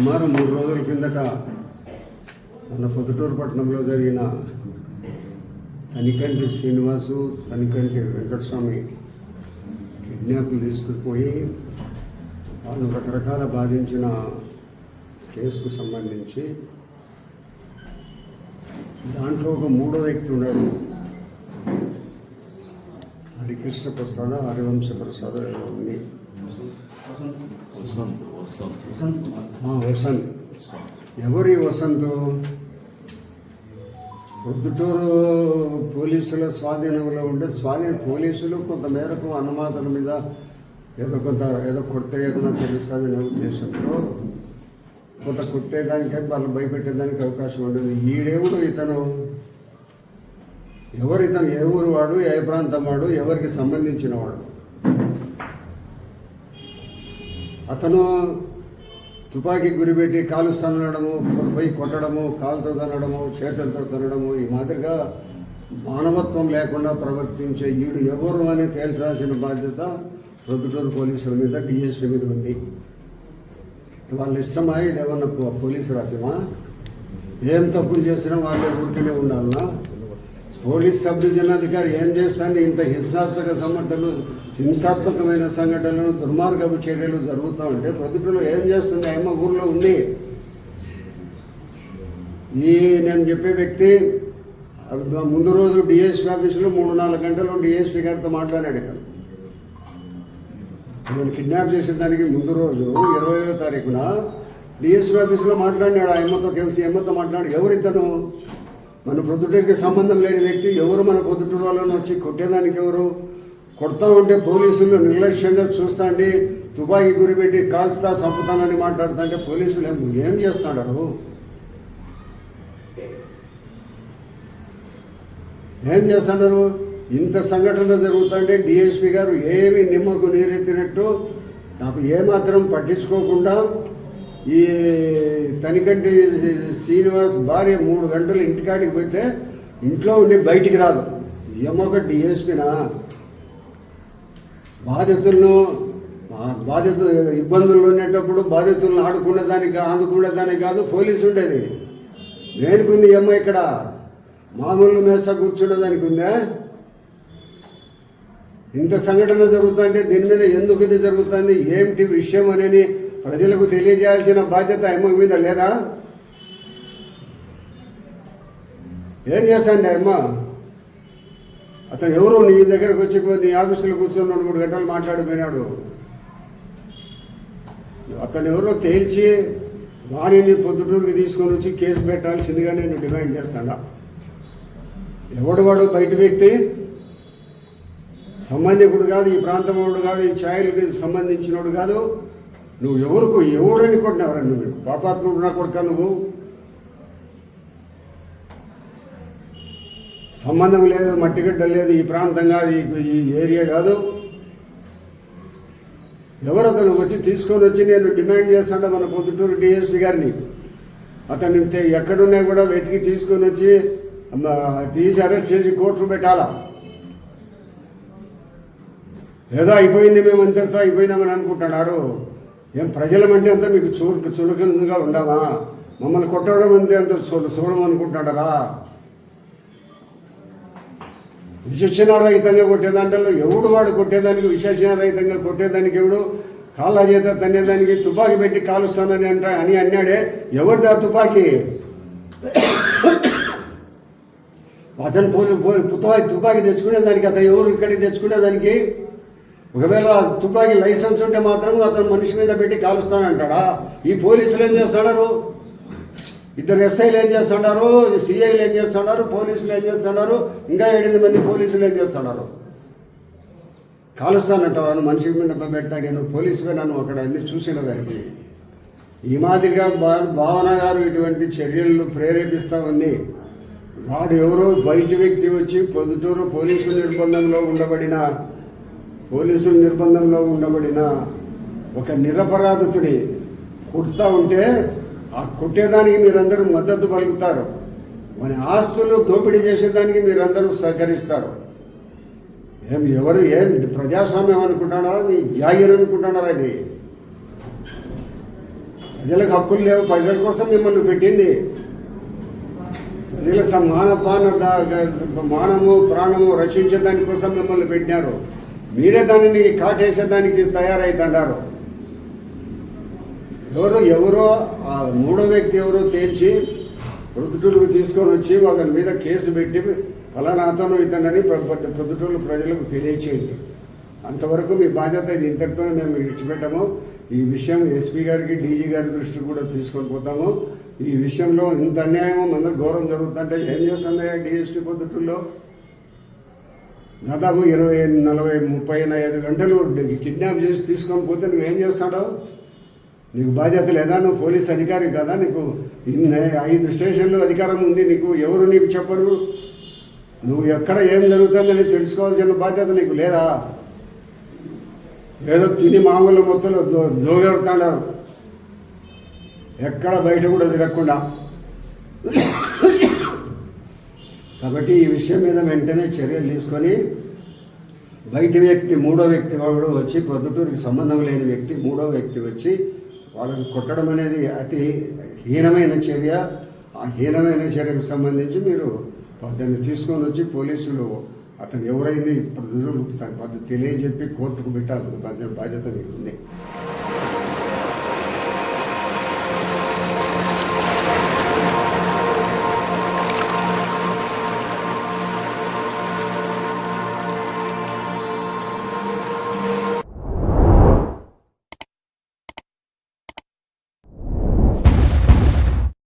సుమారు మూడు రోజుల కిందట మన పొద్దుటూరు పట్టణంలో జరిగిన తనికంటి శ్రీనివాసు తనికంటి వెంకటస్వామి కిడ్నాప్లు తీసుకుపోయి వాళ్ళు రకరకాల బాధించిన కేసుకు సంబంధించి దాంట్లో ఒక మూడో వ్యక్తి ఉన్నాడు. శ్రీకృష్ణ ప్రసాద హరివంశ ప్రసాద్ ఉంది వసంత్. ఎవరి వసంత్? ప్రొద్దుటూరు పోలీసుల స్వాధీనంలో ఉండే స్వాధీన పోలీసులు కొంతమేరకు మేరకు మీద ఏదో కొంత ఏదో కొడితే ఏదైనా తెలుస్తుంది అనే ఉద్దేశంతో కొంత కొట్టేదానికి వాళ్ళు భయపెట్టేదానికి అవకాశం ఉంటుంది ఈడేవుడు ఇతను ఎవరు ఇతను ఏ ఊరు వాడు ఏ ప్రాంతం వాడు ఎవరికి సంబంధించిన వాడు. అతను తుపాకీ గురిపెట్టి కాలు తనడము పోయి కొట్టడము కాలుతో తనడము చేతులతో తనడము ఈ మాదిరిగా మానవత్వం లేకుండా ప్రవర్తించే ఈడు ఎవరు అని తేల్చాల్సిన బాధ్యత ప్రొద్దుటూరు పోలీసుల మీద డిఎస్పీ మీద ఉంది. వాళ్ళు ఇష్టమా? ఇదేమన్నా పోలీసు రాజ్యమా? ఏం తప్పులు చేసినా వాళ్ళే ఊరికనే ఉండాలన్నా పోలీస్ సబ్ డివిజన్ అధికారి ఏం చేస్తాను ఇంత హింసాత్మక సంఘటనలు హింసాత్మకమైన సంఘటనలు దుర్మార్గపు చర్యలు జరుగుతూ ఉంటే ప్రొద్దుటూరులో ఏం చేస్తుంది? అమ్మ ఊర్లో ఉంది. ఈ నేను చెప్పే వ్యక్తి ముందు రోజు డిఎస్పీ ఆఫీసులో మూడు నాలుగు గంటలు డిఎస్పీ గారితో మాట్లాడాడు ఇతను. నేను కిడ్నాప్ చేసిన దానికి ముందు రోజు ఇరవయో తారీఖున డిఎస్పీ ఆఫీసులో మాట్లాడినాడు ఆ అమ్మతో కలిసి అమ్మతో మాట్లాడు. ఎవరు ఇతను మన ప్రొద్దుటూరికి సంబంధం లేని వ్యక్తి ఎవరు మన పొద్దుటూరు వాళ్ళని వచ్చి కొట్టేదానికి ఎవరు? కొడతా ఉంటే పోలీసులు నిర్లక్ష్యంగా చూస్తాండి తుపాకి గురిపెట్టి కాల్స్తా చంపుతానని మాట్లాడుతుంటే పోలీసులు ఏం ఏం చేస్తాడారు ఏం చేస్తున్నారు? ఇంత సంఘటన జరుగుతుంటే డిఎస్పి గారు ఏమి నిమ్మకు నీరెత్తినట్టు నాకు ఏమాత్రం పట్టించుకోకుండా ఈ తనికంటి శ్రీనివాస్ భార్య మూడు గంటలు ఇంటికాడికి పోతే ఇంట్లో ఉండి బయటికి రాదు. ఏమొక డిఎస్పీనా బాధితులను బాధితు ఇబ్బందులు ఉండేటప్పుడు బాధితులను ఆడుకునే దానికి ఆదుకునే దానికి కాదు పోలీసు ఉండేది. దేనికుంది ఈ ఇక్కడ? మామూలు మేస కూర్చునే దానికి ఉందా? ఇంత సంఘటన జరుగుతుంటే దీని మీద ఎందుకు ఇది జరుగుతుంది? ఏమిటి విషయం అనేది ప్రజలకు తెలియజేయాల్సిన బాధ్యత అమ్మ మీద లేదా? ఏం చేశాండి అమ్మ? అతను ఎవరు? నీ దగ్గరకు వచ్చి నీ ఆఫీసులో కూర్చొని రెండు మూడు గంటలు మాట్లాడిపోయినాడు. అతను ఎవరో తేల్చి వాణిని పొద్దుటూరుకి తీసుకొని వచ్చి కేసు పెట్టాల్సిందిగా నేను డిమాండ్ చేస్తాను. ఎవడు వాడు బయట వ్యక్తి? సంబంధికుడు కాదు ఈ ప్రాంతం వాడు కాదు ఈ ఛాయలకి సంబంధించినోడు కాదు. నువ్వు ఎవరికి ఎవడని కొట్టినవరా నువ్వు? పాపాత్ముడు నా కొడుక నువ్వు? సంబంధం లేదు మట్టిగడ్డ లేదు ఈ ప్రాంతం కాదు ఈ- ఏరియా కాదు. ఎవరు అతను వచ్చి తీసుకొని వచ్చి నేను డిమాండ్ చేస్తాను మన పొద్దుటూరు డిఎస్పి గారిని. అతను తే- ఎక్కడున్నా కూడా వెతికి తీసుకొని వచ్చి తీసి అరెస్ట్ చేసి కోర్టులు పెట్టాలా? ఏదో అయిపోయింది మేము అంతటితో అయిపోయినామని అనుకుంటున్నారు ఏం ప్రజలమంటే అంతా మీకు చూ చులకనగా ఉండమా మమ్మల్ని కొట్టడం అంతే అంత చూడ చూడమనుకుంటున్నారా? విశేషణారహితంగా కొట్టేదాంట్లో ఎవడు వాడు కొట్టేదానికి విశేషణారహితంగా కొట్టేదానికి ఎవడు? కాళ్ళ చేత తన్నేదానికి తుపాకీ పెట్టి కాలుస్తానని అంట అని అన్నాడే. ఎవరిది ఆ తుపాకీ? అతను పోయి పోయి తుపాకీ తుపాకీ తెచ్చుకునే దానికి అతను ఎవరు ఇక్కడికి తెచ్చుకునే దానికి ఒకవేళ ఆ తుపాకీ లైసెన్స్ ఉంటే మాత్రం అతను మనిషి మీద పెట్టి కాలుస్తానంటాడా? ఈ పోలీసులు ఏం చేస్తున్నారు ఇద్దరు ఎస్ఐలు ఏం చేస్తున్నారు సిఐలు ఏం చేస్తున్నారు పోలీసులు ఏం చేస్తున్నారు ఇంకా ఎనిమిది మంది పోలీసులు ఏం చేస్తున్నారు కాలుస్తానంటావా? నువ్వు మనిషి మీద పెట్టా నేను పోలీసుగా నన్ను అక్కడ అన్ని చూసిన దానికి ఈ మాదిరిగా భా భావన గారు ఇటువంటి చర్యలను ప్రేరేపిస్తూ ఉంది. వాడు ఎవరో బయట వ్యక్తి వచ్చి పొద్దుటూరు పోలీసు నిర్బంధంలో ఉండబడిన పోలీసుల నిర్బంధంలో ఉండబడిన ఒక నిరపరాధితుడి కుడతా ఉంటే ఆ కుట్టేదానికి మీరందరూ మద్దతు పలుకుతారు. మన ఆస్తులు దోపిడీ చేసేదానికి మీరందరూ సహకరిస్తారు. ఏం ఎవరు ఏం ప్రజాస్వామ్యం అనుకుంటున్నారా? మీ జాగీర్ అనుకుంటున్నారా ఇది? ప్రజలకు హక్కులు లేవు ప్రజల కోసం మిమ్మల్ని పెట్టింది. ప్రజల స- మాన పాన మానము ప్రాణము రక్షించే దానికోసం మిమ్మల్ని పెట్టినారు. మీరే దానిని కాటేసేదానికి తయారైతున్నారు ఎవరు ఎవరో ఆ మూడో వ్యక్తి ఎవరో తేల్చి ప్రొద్దుటూరుకు తీసుకొని వచ్చి వాళ్ళ మీద కేసు పెట్టి ఫలానా అతను ఇతనని ప్ర- ప్రొద్దుటూరు ప్రజలకు తెలియచేయండి. అంతవరకు మీ బాధ్యత ఇది. ఇంతటితో మేము విడిచిపెట్టాము. ఈ విషయం ఎస్పీ గారికి డీజీ గారి దృష్టికి కూడా తీసుకొని పోతాము. ఈ విషయంలో ఇంత అన్యాయం మన ఘోరం జరుగుతుంటే ఏం చేస్తుందా డిఎస్పీ పొద్దుటూరులో? దాదాపు ఇరవై నలభై ముప్పై ఐదు గంటలు కిడ్నాప్ చేసి తీసుకొని పోతే నువ్వేం చేస్తాడో? నీకు బాధ్యత లేదా? నువ్వు పోలీస్ అధికారి కదా నీకు ఇన్ని ఐదు స్టేషన్లు అధికారం ఉంది నీకు ఎవరు నీకు చెప్పరు? నువ్వు ఎక్కడ ఏం జరుగుతుందని తెలుసుకోవాల్సిన బాధ్యత నీకు లేదా? ఏదో తిని మామూలు మొత్తంలో దో దోగెడుతున్నారు ఎక్కడ బయట కూడా తిరగకుండా. కాబట్టి ఈ విషయం మీద వెంటనే చర్యలు తీసుకొని బయట వ్యక్తి మూడో వ్యక్తి వాడు వచ్చి ప్రొద్దుటూరికి సంబంధం లేని వ్యక్తి మూడో వ్యక్తి వచ్చి వాళ్ళని కొట్టడం అనేది అతి హీనమైన చర్య. ఆ హీనమైన చర్యకు సంబంధించి మీరు దాన్ని తీసుకొని వచ్చి పోలీసులు అతను ఎవరైంది ప్రజలకు తెలియజెప్పి కోర్టుకు పెట్టాలి బాధ్యత మీకు ఉంది